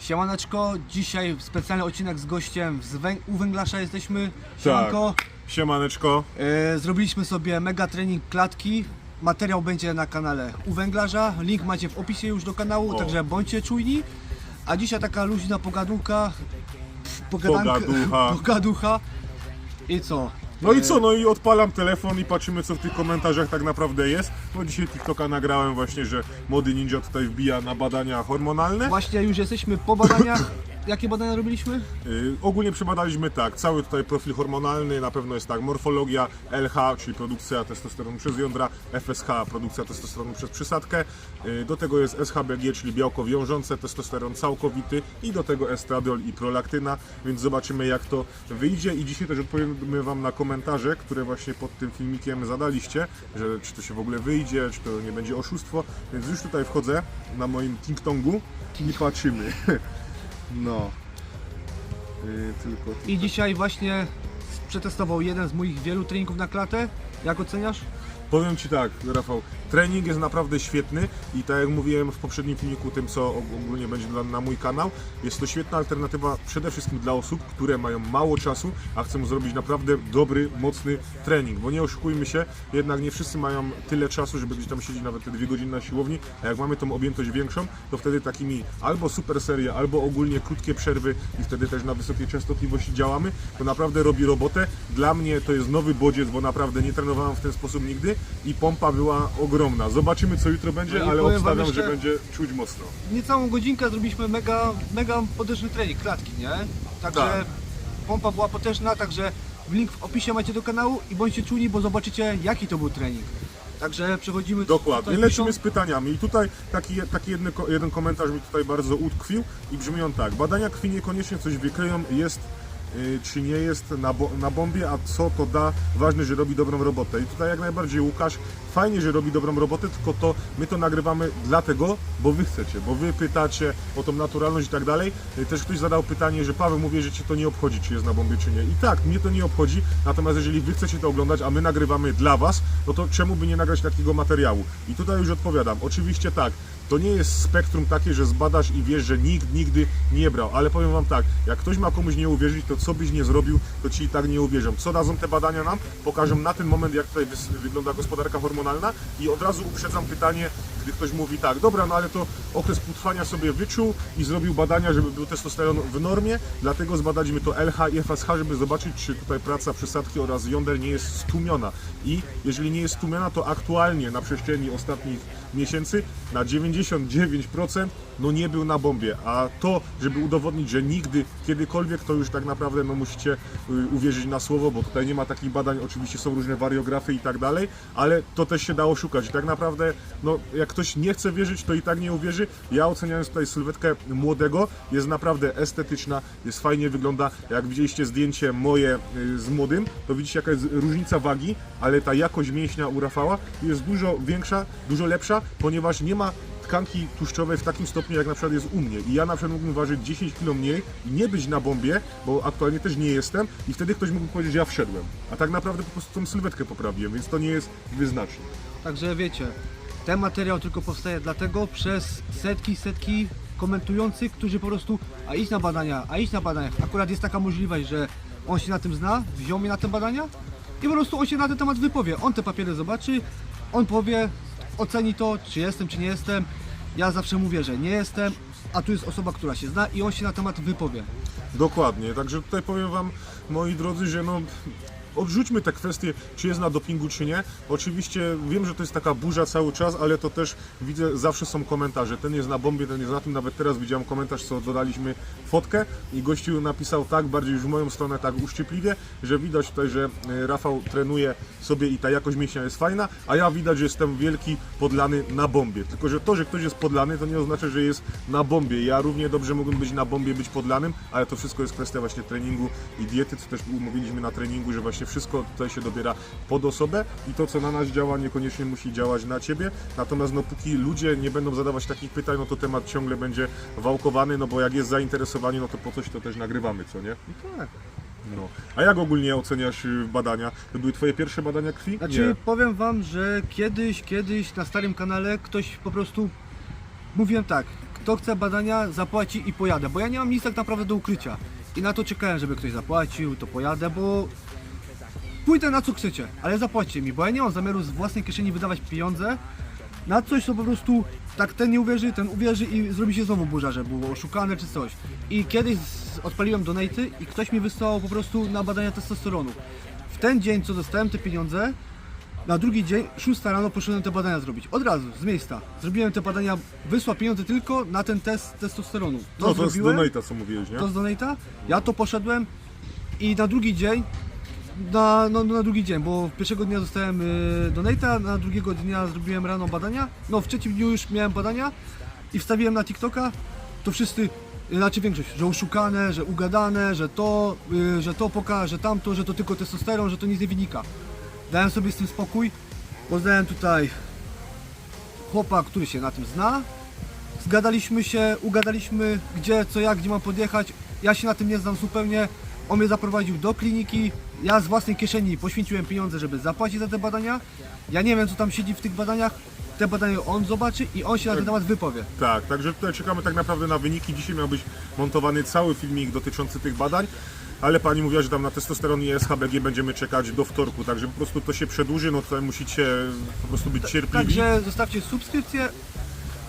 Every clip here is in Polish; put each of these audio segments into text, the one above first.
Siemaneczko, dzisiaj specjalny odcinek z gościem z wę- u węglarza jesteśmy. Siemanko. Siemaneczko. E, zrobiliśmy sobie mega trening klatki. Materiał będzie na kanale u węglarza. Link macie w opisie już do kanału, O. także bądźcie czujni. A dzisiaj taka luźna pogadunka. Pogadanka, Pogaducha. pogaducha. I co? No i co, no i odpalam telefon i patrzymy co w tych komentarzach tak naprawdę jest. No dzisiaj TikToka nagrałem właśnie, że młody ninja tutaj wbija na badania hormonalne. Właśnie już jesteśmy po badaniach. Jakie badania robiliśmy? Yy, ogólnie przebadaliśmy tak, cały tutaj profil hormonalny, na pewno jest tak, morfologia, LH, czyli produkcja testosteronu przez jądra, FSH, produkcja testosteronu przez przysadkę, yy, do tego jest SHBG, czyli białko wiążące, testosteron całkowity i do tego estradiol i prolaktyna, więc zobaczymy jak to wyjdzie i dzisiaj też odpowiemy Wam na komentarze, które właśnie pod tym filmikiem zadaliście, że czy to się w ogóle wyjdzie, czy to nie będzie oszustwo, więc już tutaj wchodzę na moim ting-tongu i patrzymy. No. Yy, tylko I dzisiaj właśnie przetestował jeden z moich wielu treningów na klatę. Jak oceniasz? Powiem Ci tak, Rafał, trening jest naprawdę świetny i tak jak mówiłem w poprzednim filmiku, tym co ogólnie będzie dla, na mój kanał, jest to świetna alternatywa przede wszystkim dla osób, które mają mało czasu, a chcą zrobić naprawdę dobry, mocny trening, bo nie oszukujmy się, jednak nie wszyscy mają tyle czasu, żeby gdzieś tam siedzieć nawet te dwie godziny na siłowni, a jak mamy tą objętość większą, to wtedy takimi albo super serie, albo ogólnie krótkie przerwy i wtedy też na wysokiej częstotliwości działamy, to naprawdę robi robotę. Dla mnie to jest nowy bodziec, bo naprawdę nie trenowałem w ten sposób nigdy i pompa była ogromna. Zobaczymy co jutro będzie, No i ale powiem wam obstawiam, jeszcze- że będzie czuć mocno. Niecałą godzinkę zrobiliśmy mega, mega potężny trening klatki, nie? Także Tak. pompa była potężna, także link w opisie macie do kanału i bądźcie czuli, bo zobaczycie jaki to był trening. Także przechodzimy Dokładnie, tutaj lecimy z pytaniami. I tutaj taki, taki jedny, ko- jeden komentarz mi tutaj bardzo utkwił i brzmi on tak. Badania krwi niekoniecznie coś wykryją, jest czy nie jest na, bo, na bombie, a co to da, ważne, że robi dobrą robotę. I tutaj jak najbardziej Łukasz, fajnie, że robi dobrą robotę, tylko to my to nagrywamy dlatego, bo wy chcecie, bo wy pytacie o tą naturalność i tak dalej. Y, Też ktoś zadał pytanie, że Paweł mówi, że cię to nie obchodzi, czy jest na bombie, czy nie. I tak, mnie to nie obchodzi, natomiast jeżeli wy chcecie to oglądać, a my nagrywamy dla was, no to czemu by nie nagrać takiego materiału? I tutaj już odpowiadam. Oczywiście tak, to nie jest spektrum takie, że zbadasz i wiesz, że nikt nigdy nie brał, ale powiem Wam tak, jak ktoś ma komuś nie uwierzyć, to co byś nie zrobił, to Ci i tak nie uwierzą. Co dadzą te badania nam? Pokażą na ten moment, jak tutaj wygląda gospodarka hormonalna i od razu uprzedzam pytanie, gdy ktoś mówi tak, dobra, no ale to okres płótwania sobie wyczuł i zrobił badania, żeby był testosteron w normie, dlatego zbadaliśmy to LH i FSH, żeby zobaczyć, czy tutaj praca przysadki oraz jąder nie jest stłumiona. I jeżeli nie jest stłumiona, to aktualnie na przestrzeni ostatnich miesięcy na 99% no nie był na bombie, a to, żeby udowodnić, że nigdy, kiedykolwiek, to już tak naprawdę no musicie y, uwierzyć na słowo, bo tutaj nie ma takich badań, oczywiście są różne wariografy i tak dalej, ale to też się dało szukać. I tak naprawdę, no jak ktoś nie chce wierzyć, to i tak nie uwierzy. Ja oceniając tutaj sylwetkę młodego, jest naprawdę estetyczna, jest fajnie wygląda. Jak widzieliście zdjęcie moje y, z młodym, to widzicie jaka jest różnica wagi, ale ta jakość mięśnia u Rafała jest dużo większa, dużo lepsza, ponieważ nie ma tkanki tłuszczowej w takim stopniu, jak na przykład jest u mnie. I ja na przykład mógłbym ważyć 10 kg mniej i nie być na bombie, bo aktualnie też nie jestem i wtedy ktoś mógłby powiedzieć, że ja wszedłem. A tak naprawdę po prostu tą sylwetkę poprawiłem, więc to nie jest wyznacznik. Także wiecie, ten materiał tylko powstaje dlatego przez setki, setki komentujących, którzy po prostu, a idź na badania, a idź na badania. Akurat jest taka możliwość, że on się na tym zna, wziął mnie na te badania i po prostu on się na ten temat wypowie. On te papiery zobaczy, on powie, oceni to, czy jestem, czy nie jestem. Ja zawsze mówię, że nie jestem, a tu jest osoba, która się zna i on się na temat wypowie. Dokładnie, także tutaj powiem Wam, moi drodzy, że no odrzućmy te kwestie, czy jest na dopingu, czy nie. Oczywiście wiem, że to jest taka burza cały czas, ale to też widzę, zawsze są komentarze. Ten jest na bombie, ten jest na tym. Nawet teraz widziałem komentarz, co dodaliśmy fotkę i gościu napisał tak, bardziej już w moją stronę, tak uszczypliwie, że widać tutaj, że e, Rafał trenuje sobie i ta jakość mięśnia jest fajna, a ja widać, że jestem wielki podlany na bombie. Tylko, że to, że ktoś jest podlany, to nie oznacza, że jest na bombie. Ja równie dobrze mógłbym być na bombie, być podlanym, ale to wszystko jest kwestia właśnie treningu i diety, co też umówiliśmy na treningu, że właśnie wszystko tutaj się dobiera pod osobę i to, co na nas działa, niekoniecznie musi działać na Ciebie. Natomiast no, póki ludzie nie będą zadawać takich pytań, no to temat ciągle będzie wałkowany, no bo jak jest zainteresowanie, no to po coś to też nagrywamy, co nie? No tak. No. A jak ogólnie oceniasz y, badania? To były Twoje pierwsze badania krwi? Znaczy powiem wam, że kiedyś, kiedyś na starym kanale ktoś po prostu mówiłem tak, kto chce badania, zapłaci i pojadę, bo ja nie mam nic tak naprawdę do ukrycia. I na to czekałem, żeby ktoś zapłacił, to pojadę, bo pójdę na co chcecie, ale zapłaćcie mi, bo ja nie mam zamiaru z własnej kieszeni wydawać pieniądze na coś, co po prostu tak ten nie uwierzy, ten uwierzy i zrobi się znowu burza, że było oszukane czy coś. I kiedyś z- odpaliłem donaty i ktoś mi wysłał po prostu na badania testosteronu. W ten dzień, co dostałem te pieniądze, na drugi dzień, 6 rano poszedłem te badania zrobić. Od razu, z miejsca. Zrobiłem te badania, wysłał pieniądze tylko na ten test testosteronu. To No to jest zrobiłem, donata, co mówiłeś, nie? to z donata, ja to poszedłem i na drugi dzień, na, no, na drugi dzień, bo pierwszego dnia dostałem y, donata, na drugiego dnia zrobiłem rano badania, no w trzecim dniu już miałem badania i wstawiłem na TikToka, to wszyscy, y, znaczy większość, że oszukane, że ugadane, że to, y, że to poka, że tamto, że to tylko testosteron, że to nic nie wynika. Dałem sobie z tym spokój, poznałem tutaj chłopa, który się na tym zna, zgadaliśmy się, ugadaliśmy gdzie, co, jak, gdzie mam podjechać. Ja się na tym nie znam zupełnie. On mnie zaprowadził do kliniki. Ja z własnej kieszeni poświęciłem pieniądze, żeby zapłacić za te badania. Ja nie wiem, co tam siedzi w tych badaniach. Te badania on zobaczy i on się na ten temat wypowie. Tak, także tutaj czekamy tak naprawdę na wyniki. Dzisiaj miał być montowany cały filmik dotyczący tych badań, ale pani mówiła, że tam na testosteron i SHBG będziemy czekać do wtorku, także po prostu to się przedłuży, no tutaj musicie po prostu być cierpliwi. Także zostawcie subskrypcję,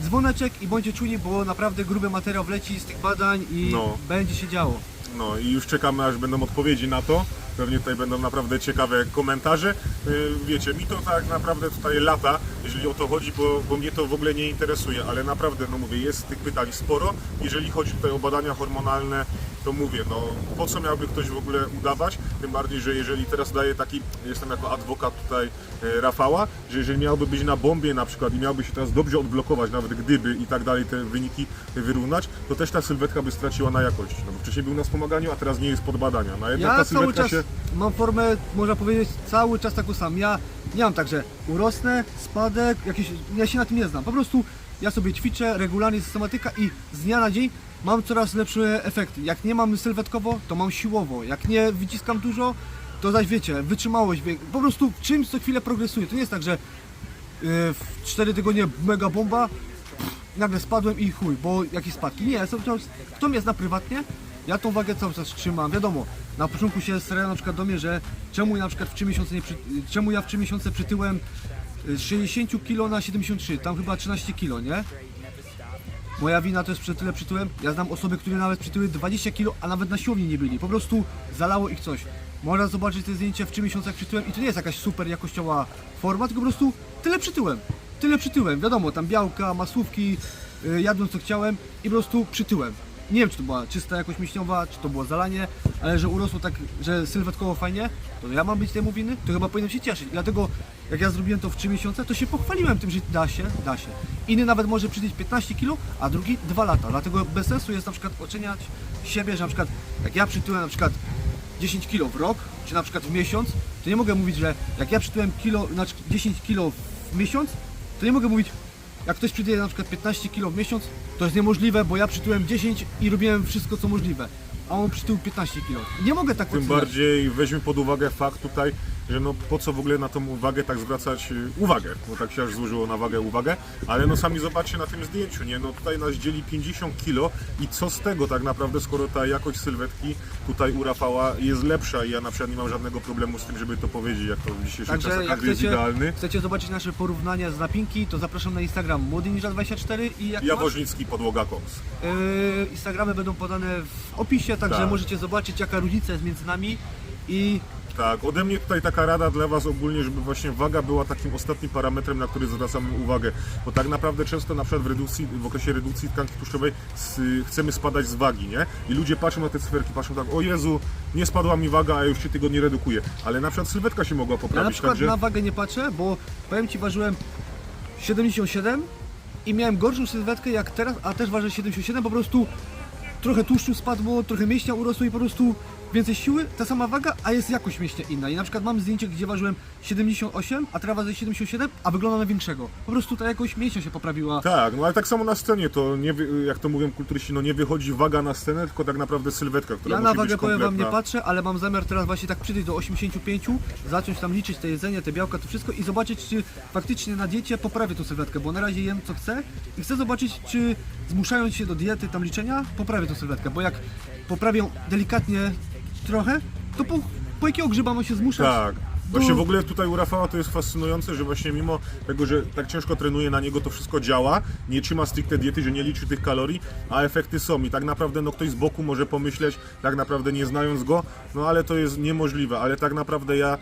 dzwoneczek i bądźcie czujni, bo naprawdę gruby materiał wleci z tych badań i No. będzie się działo. No i już czekamy, aż będą odpowiedzi na to. Pewnie tutaj będą naprawdę ciekawe komentarze. Yy, Wiecie, mi to tak naprawdę tutaj lata, jeżeli o to chodzi, bo, bo mnie to w ogóle nie interesuje, ale naprawdę, no mówię, jest tych pytań sporo. Jeżeli chodzi tutaj o badania hormonalne, to mówię, no po co miałby ktoś w ogóle udawać? Tym bardziej, że jeżeli teraz daję taki, jestem jako adwokat tutaj e, Rafała, że jeżeli miałby być na bombie na przykład i miałby się teraz dobrze odblokować, nawet gdyby i tak dalej te wyniki wyrównać, to też ta sylwetka by straciła na jakości. No bo wcześniej był na wspomaganiu, a teraz nie jest pod badania. No jednak Ja ta cały sylwetka czas się... mam formę, można powiedzieć, cały czas taką sam. Ja nie mam tak, że urosnę, spadek, jakieś, ja się na tym nie znam. Po prostu ja sobie ćwiczę, regularnie systematyka i z dnia na dzień mam coraz lepsze efekty. Jak nie mam sylwetkowo, to mam siłowo. Jak nie wyciskam dużo, to zaś wiecie, wytrzymałość, po prostu czymś co chwilę progresuje. To nie jest tak, że yy, w 4 tygodnie mega bomba, nagle spadłem i chuj, bo jakieś spadki. Nie, są, to, kto mnie zna prywatnie, ja tą wagę cały czas trzymam. Wiadomo, na początku się starają na przykład do mnie, że czemu na przykład w 3 miesiące nie przy, czemu ja w 3 miesiące przytyłem y, z 60 kg na 73, tam chyba 13 kg, nie? Moja wina to jest, że tyle przytyłem. Ja znam osoby, które nawet przytyły 20 kg, a nawet na siłowni nie byli. Po prostu zalało ich coś. Można zobaczyć te zdjęcia w 3 miesiącach przytyłem i to nie jest jakaś super jakościowa forma, tylko po prostu tyle przytyłem. Tyle przytyłem. Wiadomo, tam białka, masówki, yy, jadłem co chciałem i po prostu przytyłem. Nie wiem, czy to była czysta jakość mięśniowa, czy to było zalanie, ale że urosło tak, że sylwetkowo fajnie, to ja mam być temu winny, to chyba powinienem się cieszyć. Dlatego jak ja zrobiłem to w 3 miesiące, to się pochwaliłem tym, że da się, da się. Inny nawet może przytyć 15 kg, a drugi 2 lata. Dlatego bez sensu jest na przykład oceniać siebie, że na przykład jak ja przytyłem na przykład 10 kg w rok, czy na przykład w miesiąc, to nie mogę mówić, że jak ja przytyłem kilo, znaczy 10 kg w miesiąc, to nie mogę mówić, jak ktoś przytyje na przykład 15 kg w miesiąc, to jest niemożliwe, bo ja przytyłem 10 i robiłem wszystko co możliwe, a on przytył 15 kg. Nie mogę tak Tym oceniać. bardziej weźmy pod uwagę fakt tutaj, że no po co w ogóle na tą uwagę tak zwracać y, uwagę, bo tak się aż złożyło na wagę uwagę, ale no sami zobaczcie na tym zdjęciu, nie, no tutaj nas dzieli 50 kilo i co z tego tak naprawdę, skoro ta jakość sylwetki tutaj u Rafała jest lepsza i ja na przykład nie mam żadnego problemu z tym, żeby to powiedzieć, jak to w dzisiejszych Także czasach jak każdy jest chcecie, idealny. chcecie zobaczyć nasze porównania z napinki, to zapraszam na Instagram młodyniża24 i jak masz, Jaworznicki podłoga koms. Yy, Instagramy będą podane w opisie, także Tak. możecie zobaczyć jaka różnica jest między nami i Tak, ode mnie tutaj taka rada dla Was ogólnie, żeby właśnie waga była takim ostatnim parametrem, na który zwracamy uwagę. Bo tak naprawdę często na przykład w, redukcji, w okresie redukcji tkanki tłuszczowej chcemy spadać z wagi, nie? I ludzie patrzą na te cyferki, patrzą tak, o Jezu, nie spadła mi waga, a już się tygodnie redukuje. Ale na przykład sylwetka się mogła ja poprawić, na przykład także... na wagę nie patrzę, bo powiem Ci ważyłem 77 i miałem gorszą sylwetkę jak teraz, a też ważę 77, po prostu trochę tłuszczu spadło, trochę mięśnia urosło i po prostu więcej siły, ta sama waga, a jest jakość mięśnia inna. I na przykład mam zdjęcie, gdzie ważyłem 78, a teraz ważę 77, a wygląda na większego. Po prostu ta jakość mięśnia się poprawiła. Tak, no ale tak samo na scenie to nie, jak to mówią kulturyści, no nie wychodzi waga na scenę, tylko tak naprawdę sylwetka, która Ja musi na wagę być powiem wam nie patrzę, ale mam zamiar teraz właśnie tak przyjść do 85, zacząć tam liczyć te jedzenie, te białka, to wszystko i zobaczyć, czy faktycznie na diecie poprawię tą sylwetkę, bo na razie jem co chcę i chcę zobaczyć, czy zmuszając się do diety, tam liczenia, poprawię tą sylwetkę, bo jak poprawią delikatnie trochę, to po, po jakiego grzyba ma się zmuszać? Tak. Właśnie w ogóle tutaj u Rafała to jest fascynujące, że właśnie mimo tego, że tak ciężko trenuje na niego, to wszystko działa, nie trzyma stricte diety, że nie liczy tych kalorii, a efekty są. I tak naprawdę no ktoś z boku może pomyśleć, tak naprawdę nie znając go, no ale to jest niemożliwe, ale tak naprawdę ja,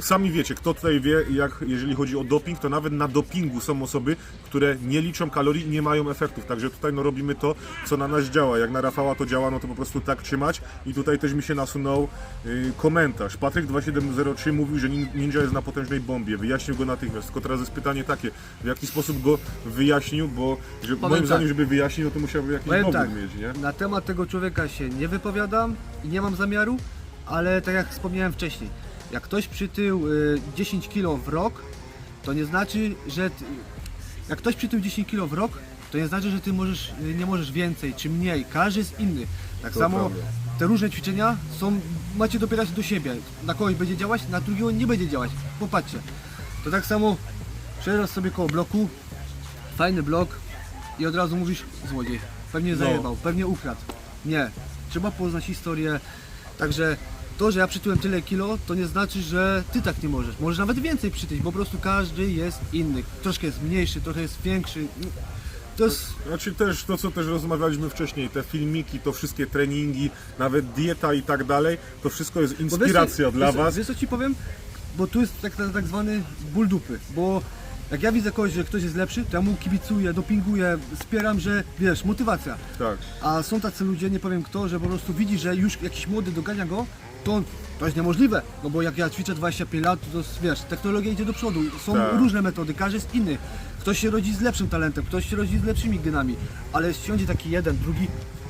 sami wiecie, kto tutaj wie, jak jeżeli chodzi o doping, to nawet na dopingu są osoby, które nie liczą kalorii i nie mają efektów, także tutaj no robimy to, co na nas działa, jak na Rafała to działa, no to po prostu tak trzymać. I tutaj też mi się nasunął y, komentarz, Patryk 2703 mówił, że ninja jest na potężnej bombie, wyjaśnił go natychmiast, tylko teraz jest pytanie takie, w jaki sposób go wyjaśnił, bo że, moim tak. zdaniem, żeby wyjaśnił, to musiałby jakiś Powiem dowód tak, mieć, nie? na temat tego człowieka się nie wypowiadam i nie mam zamiaru, ale tak jak wspomniałem wcześniej, jak ktoś przytył y, 10 kg w rok, to nie znaczy, że ty, jak ktoś przytył 10 kg w rok, to nie znaczy, że ty możesz, y, nie możesz więcej czy mniej. Każdy jest inny. Tak To samo prawda. Te różne ćwiczenia są, macie dopierać do siebie. Na kogoś będzie działać, na drugiego nie będzie działać. Popatrzcie. To tak samo przejeżdżasz sobie koło bloku, fajny blok i od razu mówisz złodziej. Pewnie No. zajebał, pewnie ukradł. Nie. Trzeba poznać historię. Także to, że ja przytyłem tyle kilo, to nie znaczy, że ty tak nie możesz. Możesz nawet więcej przytyć, bo po prostu każdy jest inny. Troszkę jest mniejszy, trochę jest większy. To jest Znaczy też to, co też rozmawialiśmy wcześniej, te filmiki, to wszystkie treningi, nawet dieta i tak dalej, to wszystko jest wiesz, inspiracja wiesz, dla Was. Wiesz co ci powiem? Bo tu jest tak, tak, zwany ból dupy, bo jak ja widzę kogoś, że ktoś jest lepszy, to ja mu kibicuję, dopinguję, wspieram, że wiesz, motywacja. Tak. A są tacy ludzie, nie powiem kto, że po prostu widzi, że już jakiś młody dogania go, to, to jest niemożliwe. No bo jak ja ćwiczę 25 lat, to jest, wiesz, technologia idzie do przodu. Są Tak. różne metody, każdy jest inny. Ktoś się rodzi z lepszym talentem, ktoś się rodzi z lepszymi genami, ale siądzie taki jeden, drugi,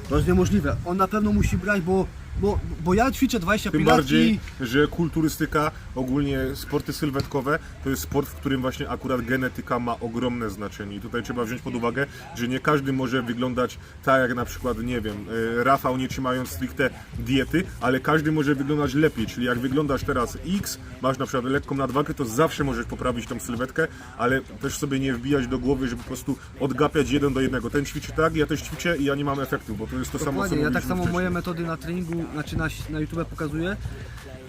to jest niemożliwe. On na pewno musi brać, bo, bo, bo ja ćwiczę 25 Tym lat bardziej, że kulturystyka, ogólnie sporty sylwetkowe, to jest sport, w którym właśnie akurat genetyka ma ogromne znaczenie. I tutaj trzeba wziąć pod uwagę, że nie każdy może wyglądać tak jak na przykład, nie wiem, e, Rafał nie trzymając stricte diety, ale każdy może wyglądać lepiej. Czyli jak wyglądasz teraz X, masz na przykład lekką nadwagę, to zawsze możesz poprawić tą sylwetkę, ale też sobie nie wbijać do głowy, żeby po prostu odgapiać jeden do jednego. Ten ćwiczy tak, ja też ćwiczę i ja nie mam efektów, bo to jest to samo, co Dokładnie, ja tak samo wcześniej. moje metody na treningu, znaczy na, na YouTube pokazuję,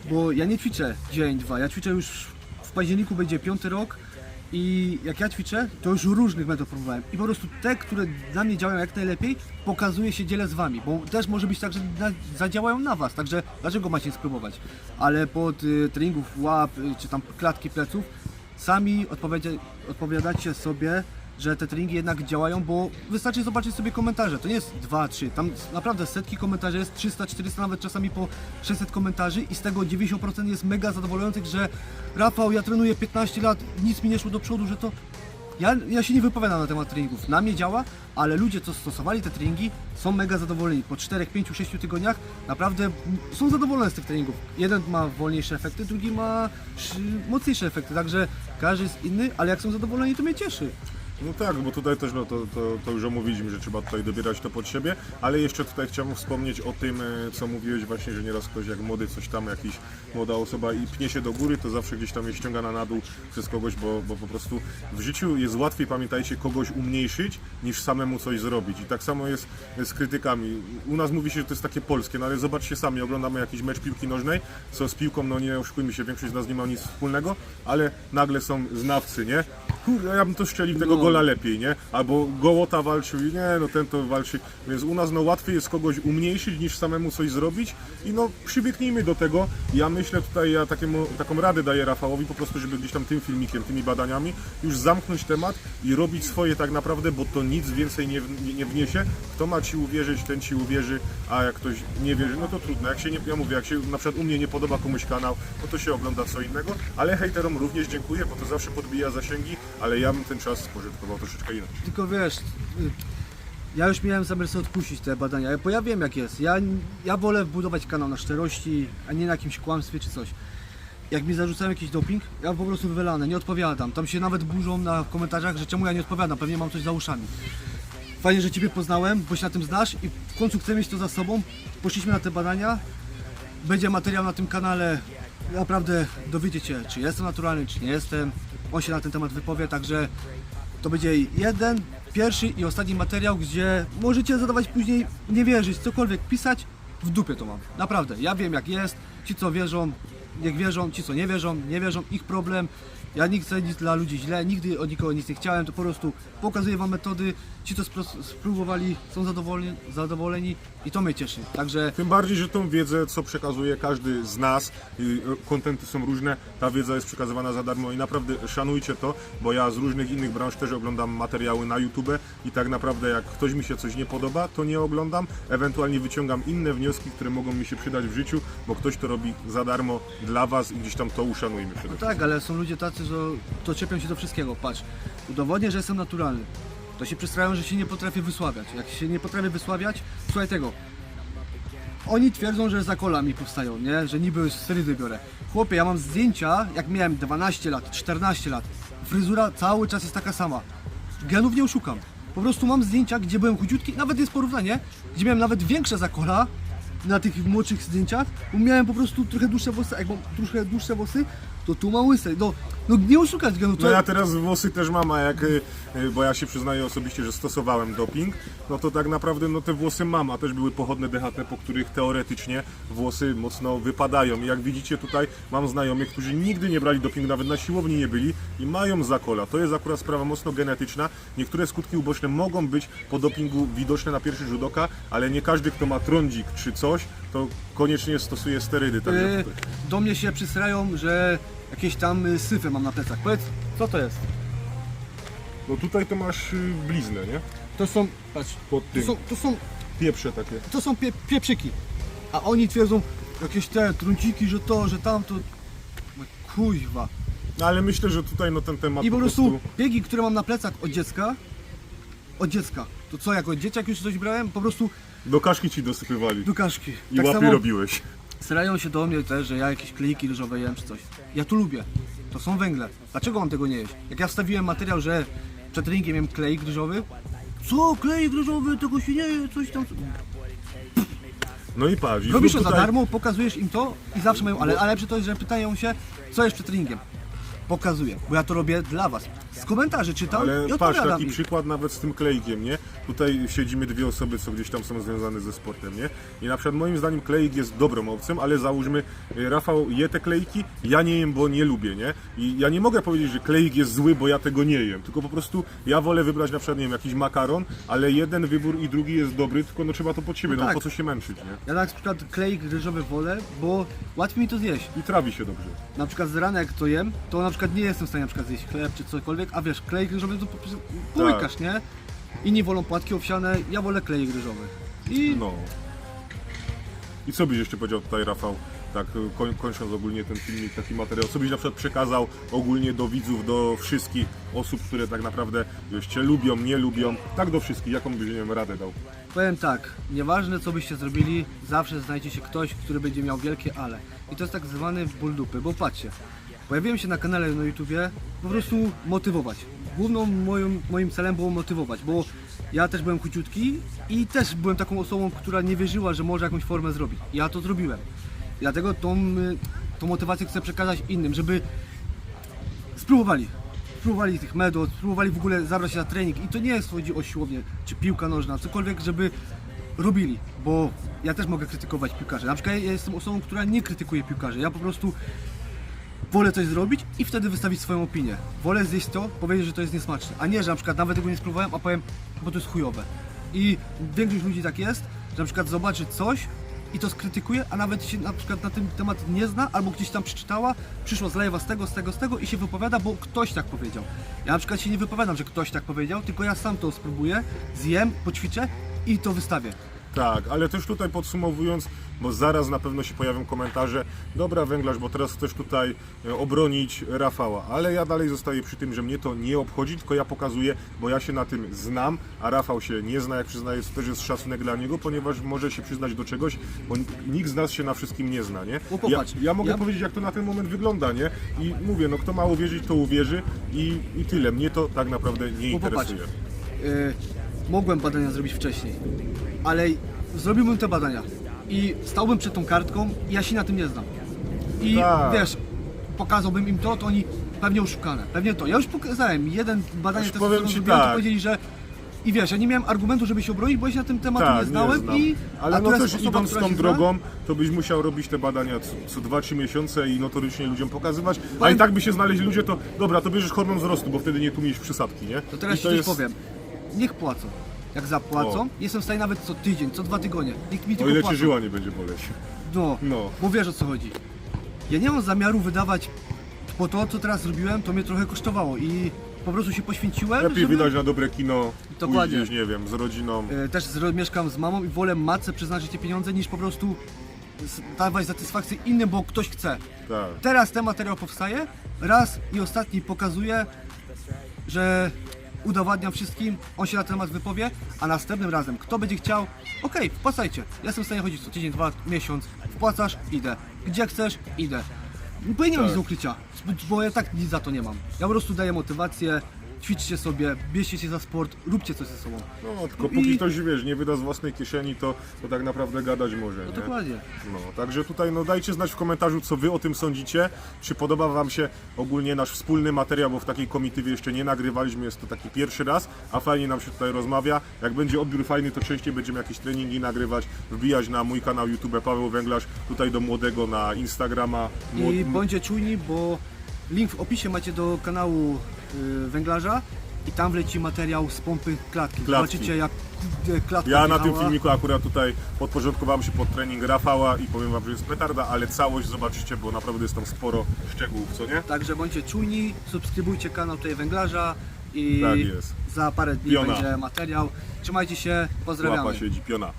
bo ja nie ćwiczę dzień, dwa, ja ćwiczę już w październiku będzie piąty rok i jak ja ćwiczę, to już różnych metod próbowałem. I po prostu te, które dla mnie działają jak najlepiej, pokazuję się, dzielę z wami, bo też może być tak, że na, zadziałają na was, także dlaczego macie spróbować, ale pod y, treningów łap, y, czy tam klatki pleców, sami odpowiadacie, sobie, że te treningi jednak działają, bo wystarczy zobaczyć sobie komentarze. To nie jest 2, 3, tam naprawdę setki komentarzy jest 300, 400, nawet czasami po 600 komentarzy i z tego 90% jest mega zadowolających, że Rafał, ja trenuję 15 lat, nic mi nie szło do przodu, że to ja, ja się nie wypowiadam na temat treningów. Na mnie działa, ale ludzie, co stosowali te treningi, są mega zadowoleni. Po 4, 5, 6 tygodniach naprawdę są zadowoleni z tych treningów. Jeden ma wolniejsze efekty, drugi ma mocniejsze efekty. Także każdy jest inny, ale jak są zadowoleni, to mnie cieszy. No tak, bo tutaj też no, to, to, to już omówiliśmy, że trzeba tutaj dobierać to pod siebie, ale jeszcze tutaj chciałbym wspomnieć o tym, e, co mówiłeś właśnie, że nieraz ktoś jak młody coś tam, jakiś młoda osoba i pnie się do góry, to zawsze gdzieś tam jest ściągana na dół przez kogoś, bo, bo po prostu w życiu jest łatwiej, pamiętajcie, kogoś umniejszyć, niż samemu coś zrobić. I tak samo jest z krytykami. U nas mówi się, że to jest takie polskie, no ale zobaczcie sami, oglądamy jakiś mecz piłki nożnej, co z piłką, no nie oszukujmy się, większość z nas nie ma nic wspólnego, ale nagle są znawcy, nie? Kurde, ja bym to strzelił tego No. gola lepiej, nie? Albo Gołota walczył i nie, no ten to walczy. Więc u nas no łatwiej jest kogoś umniejszyć niż samemu coś zrobić i no przybiegnijmy do tego. Ja myślę tutaj, ja takiemu, taką radę daję Rafałowi po prostu, żeby gdzieś tam tym filmikiem, tymi badaniami już zamknąć temat i robić swoje tak naprawdę, bo to nic więcej nie, nie, nie wniesie. Kto ma ci uwierzyć, ten ci uwierzy, a jak ktoś nie wierzy, no to trudno. Jak się nie, ja mówię, jak się na przykład u mnie nie podoba komuś kanał, no to się ogląda co innego, ale hejterom również dziękuję, bo to zawsze podbija zasięgi, ale ja bym ten czas spożytkował troszeczkę inaczej. Tylko wiesz, y, ja już miałem zamiar sobie odpuścić te badania, bo ja wiem jak jest. Ja, ja wolę budować kanał na szczerości, a nie na jakimś kłamstwie czy coś. Jak mi zarzucają jakiś doping, ja po prostu wywelane, nie odpowiadam. Tam się nawet burzą na komentarzach, że czemu ja nie odpowiadam, pewnie mam coś za uszami. Fajnie, że Ciebie poznałem, bo się na tym znasz i w końcu chcę mieć to za sobą. Poszliśmy na te badania, będzie materiał na tym kanale, naprawdę dowiedzieć się, czy jestem naturalny, czy nie jestem. On się na ten temat wypowie, także to będzie jeden pierwszy i ostatni materiał, gdzie możecie zadawać później, nie wierzyć, cokolwiek pisać, w dupie to mam. Naprawdę, ja wiem jak jest, ci co wierzą, niech wierzą, ci co nie wierzą, nie wierzą, ich problem. Ja nie chcę nic dla ludzi źle, nigdy od nikogo nic nie chciałem, to po prostu pokazuję wam metody, ci co spro- spróbowali są zadowoleni, zadowoleni i to mnie cieszy. Także Tym bardziej, że tą wiedzę, co przekazuje każdy z nas, y, kontenty są różne, ta wiedza jest przekazywana za darmo i naprawdę szanujcie to, bo ja z różnych innych branż też oglądam materiały na YouTube i tak naprawdę jak ktoś mi się coś nie podoba, to nie oglądam, ewentualnie wyciągam inne wnioski, które mogą mi się przydać w życiu, bo ktoś to robi za darmo dla Was i gdzieś tam to uszanujmy przede No wszystkim. tak, ale są ludzie tacy, że to czepią się do wszystkiego. Patrz, udowodnię, że jestem naturalny. To się przestrają, że się nie potrafię wysławiać. Jak się nie potrafię wysławiać, słuchaj tego. Oni twierdzą, że za kola mi powstają, nie? Że niby sterydy biorę. Chłopie, ja mam zdjęcia, jak miałem 12 lat, 14 lat. Fryzura cały czas jest taka sama. Genów nie oszukam. Po prostu mam zdjęcia, gdzie byłem chudziutki, nawet jest porównanie, gdzie miałem nawet większe zakola na tych młodszych zdjęciach, bo miałem po prostu trochę dłuższe włosy, jak mam trochę dłuższe włosy, to tu mam łyse. No, no nie oszukać genów. To... No ja teraz włosy też mam, a jak, y, y, bo ja się przyznaję osobiście, że stosowałem doping, no to tak naprawdę no te włosy mam, a też były pochodne DHT, po których teoretycznie włosy mocno wypadają. I jak widzicie tutaj mam znajomych, którzy nigdy nie brali dopingu, nawet na siłowni nie byli i mają zakola. To jest akurat sprawa mocno genetyczna. Niektóre skutki uboczne mogą być po dopingu widoczne na pierwszy rzut oka, ale nie każdy, kto ma trądzik czy coś, to koniecznie stosuje sterydy. Tak Yy, do mnie się przysrają, że jakieś tam y, syfy mam na plecach. Powiedz, co to jest? No tutaj to masz y, bliznę, nie? To są, patrz, Pod to tym. są, to są, Pieprze takie. to są pie, pieprzyki. A oni twierdzą, jakieś te trunciki, że to, że tamto. No, Kuźwa. No ale myślę, że tutaj no ten temat I po prostu biegi, które mam na plecach od dziecka, od dziecka. To co, jako dzieciak już coś brałem? Po prostu do kaszki ci dosypywali do kaszki. i łapy robiłeś. Starają się do mnie też, że ja jakieś klejki ryżowe jem czy coś. Ja to lubię. To są węgle. Dlaczego mam tego nie jeść? Jak ja wstawiłem materiał, że przed ringiem jem klejk ryżowy, co, klejek ryżowy, tego się nie je, coś tam. No i patrz, i Robisz to znów za tutaj- darmo, pokazujesz im to i zawsze mają, ale, ale lepsze to jest, że pytają się, co jest przed. Pokazuję, bo ja to robię dla was. Z komentarzy czytam Ale i patrz, odpowiadam taki im. przykład nawet z tym klejkiem, nie? Tutaj siedzimy dwie osoby, co gdzieś tam są związane ze sportem, nie? I na przykład moim zdaniem klejk jest dobrą opcją, ale załóżmy, y, Rafał je te klejki, ja nie jem, bo nie lubię, nie? I ja nie mogę powiedzieć, że klejk jest zły, bo ja tego nie jem, tylko po prostu ja wolę wybrać na przykład, nie wiem, jakiś makaron, ale jeden wybór i drugi jest dobry, tylko no trzeba to pod siebie, no, tak. po co się męczyć, nie? Ja na przykład klejk ryżowy wolę, bo łatwiej mi to zjeść. I trawi się dobrze. na przykład z rana jak to jem, to na przykład nie jestem w stanie na przykład zjeść chleb czy cokolwiek, a wiesz, klejek ryżowy to prostu połykasz, nie? Inni wolą płatki owsiane, ja wolę klejek ryżowy. I No. I co byś jeszcze powiedział tutaj, Rafał, tak y, koń, kończąc ogólnie ten filmik, taki materiał, co byś na przykład przekazał ogólnie do widzów, do wszystkich osób, które tak naprawdę wiesz, Cię lubią, nie lubią, tak do wszystkich, jaką byś, nie wiem, radę dał? powiem tak, nieważne co byście zrobili, zawsze znajdzie się ktoś, który będzie miał wielkie ale. I to jest tak zwany ból dupy, bo patrzcie, pojawiłem się na kanale na YouTubie po prostu motywować. Główną moją, moim celem było motywować, bo ja też byłem króciutki i też byłem taką osobą, która nie wierzyła, że może jakąś formę zrobić. Ja to zrobiłem. Dlatego tą, y, tą motywację chcę przekazać innym, żeby spróbowali. Spróbowali tych metod, spróbowali w ogóle zabrać się na trening i to nie jest chodzi o siłownię, czy piłka nożna, cokolwiek, żeby robili, bo ja też mogę krytykować piłkarzy. Na przykład ja jestem osobą, która nie krytykuje piłkarzy. Ja po prostu wolę coś zrobić i wtedy wystawić swoją opinię. Wolę zjeść to, powiedzieć, że to jest niesmaczne, a nie, że na przykład nawet tego nie spróbowałem, a powiem, bo to jest chujowe. I większość ludzi tak jest, że na przykład zobaczy coś i to skrytykuje, a nawet się na przykład na ten temat nie zna, albo gdzieś tam przeczytała, przyszło z live'a z tego, z tego, z tego i się wypowiada, bo ktoś tak powiedział. Ja na przykład się nie wypowiadam, że ktoś tak powiedział, tylko ja sam to spróbuję, zjem, poćwiczę i to wystawię. Tak, ale też tutaj podsumowując, bo zaraz na pewno się pojawią komentarze, dobra węglarz, bo teraz chcesz tutaj e, obronić Rafała, ale ja dalej zostaję przy tym, że mnie to nie obchodzi, tylko ja pokazuję, bo ja się na tym znam, a Rafał się nie zna, jak przyznaję, to też jest szacunek dla niego, ponieważ może się przyznać do czegoś, bo nikt z nas się na wszystkim nie zna, nie? Ja, ja mogę ja- powiedzieć, jak to na ten moment wygląda, nie? I mówię, no kto ma uwierzyć, to uwierzy i, i tyle, mnie to tak naprawdę nie interesuje. y, mogłem badania zrobić wcześniej, ale zrobiłbym te badania i stałbym przed tą kartką i ja się na tym nie znam. I Tak. wiesz, pokazałbym im to, to oni pewnie oszukane, pewnie to. Ja już pokazałem, jeden badanie Aż testosteron powiem ci zrobiłem, to tak. powiedzieli, że I wiesz, ja nie miałem argumentu, żeby się obronić, bo ja się na tym tematu Tak, nie znałem i... Ale no też osoba, idąc która tą zna? drogą, to byś musiał robić te badania co, co 2-3 miesiące i notorycznie ludziom pokazywać. A i tak by się znaleźli ludzie, to dobra, to bierzesz hormon wzrostu, bo wtedy nie tłumisz przysadki, nie? To teraz I ci coś powiem. Niech płacą. Jak zapłacą, O. jestem w stanie nawet co tydzień, co dwa tygodnie. Niech mi O tylko ile płacą. ci żyła nie będzie boleć. No, No. bo wiesz o co chodzi. Ja nie mam zamiaru wydawać, bo to co teraz zrobiłem, to mnie trochę kosztowało i po prostu się poświęciłem, Lepiej żeby... wydać na dobre kino, Dokładnie. pójść nie wiem, z rodziną. E, Też z, mieszkam z mamą i wolę matce przeznaczyć te pieniądze niż po prostu s- dawać satysfakcję innym, bo ktoś chce. Tak. Teraz ten materiał powstaje, raz i ostatni pokazuje, że udowadniam wszystkim, on się na temat wypowie, a następnym razem, kto będzie chciał, okej, wpłacajcie. Ja jestem w stanie chodzić co tydzień, dwa, miesiąc, wpłacasz, idę. Gdzie chcesz, idę. Bo ja nie mam Tak. nic do ukrycia, bo ja tak nic za to nie mam. Ja po prostu daję motywację, ćwiczcie sobie, bierzcie się za sport, róbcie coś ze sobą. No, tylko I- póki ktoś, wiesz, nie wyda z własnej kieszeni, to, to tak naprawdę gadać może, No nie? dokładnie. No, także tutaj no dajcie znać w komentarzu, co wy o tym sądzicie. Czy podoba wam się ogólnie nasz wspólny materiał, bo w takiej komitywie jeszcze nie nagrywaliśmy, jest to taki pierwszy raz, a fajnie nam się tutaj rozmawia. Jak będzie odbiór fajny, to częściej będziemy jakieś treningi nagrywać, wbijać na mój kanał YouTube Paweł Węglarz, tutaj do młodego na Instagrama. Młod- I bądźcie czujni, bo link w opisie macie do kanału węglarza i tam wleci materiał z pompy klatki. Zobaczycie jak y, klatka Ja na tym wjechała. filmiku akurat tutaj podporządkowałem się pod trening Rafała i powiem wam, że jest petarda, ale całość zobaczycie, bo naprawdę jest tam sporo szczegółów, co nie? Także bądźcie czujni, subskrybujcie kanał tutaj węglarza i Tak jest. za parę dni Piona. będzie materiał. Trzymajcie się, pozdrawiamy. Łapa siedzi piona.